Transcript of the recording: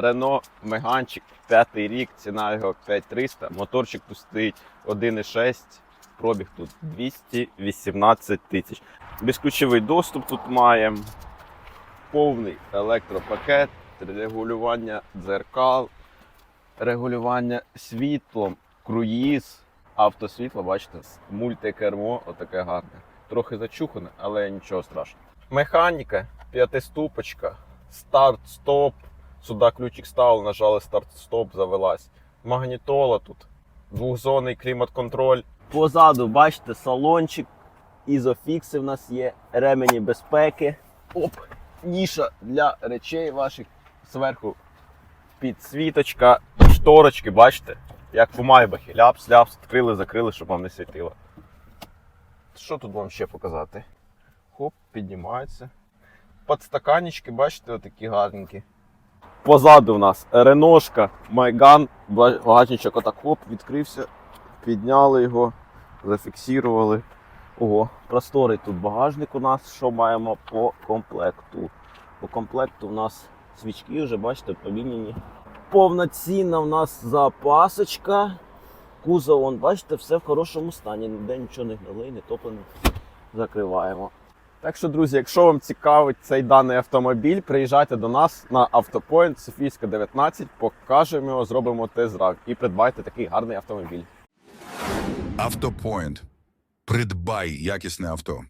Рено Меганчик, п'ятий рік, ціна його 5300. Моторчик тут стоїть 1,6, пробіг тут 218 тисяч. Безключовий доступ тут маємо, повний електропакет, регулювання дзеркал, регулювання світлом, круїз, автосвітло, бачите, мультикермо, отаке гарне. Трохи зачухане, але нічого страшного. Механіка, п'ятиступочка, старт-стоп. Сюди ключик став, нажали старт-стоп, завелась. Магнітола тут, двохзонний клімат-контроль. Позаду, бачите, салончик, ізофікси в нас є, ремені безпеки. Оп, ніша для речей ваших. Зверху підсвіточка, шторочки, бачите, як в Майбахі. Ляпс, ляпс, відкрили, закрили, щоб вам не світило. Що тут вам ще показати? Хоп, піднімається. Подстаканнички, бачите, отакі гарненькі. Позаду в нас реношка, майган, багатничок отак хоп, відкрився, підняли його, зафіксували. Ого, просторий тут багажник у нас, що маємо по комплекту. По комплекту у нас свічки вже, бачите, поміняні. Повноцінна у нас запасочка. Кузов, вон, бачите, все в хорошому стані. Ніде нічого не гнилий, не топлений. Закриваємо. Так що, друзі, якщо вам цікавить цей даний автомобіль, приїжджайте до нас на Автопоінт Софійська 19, покажемо його, зробимо тест-драйв і придбайте такий гарний автомобіль. Автопоінт. Придбай якісне авто.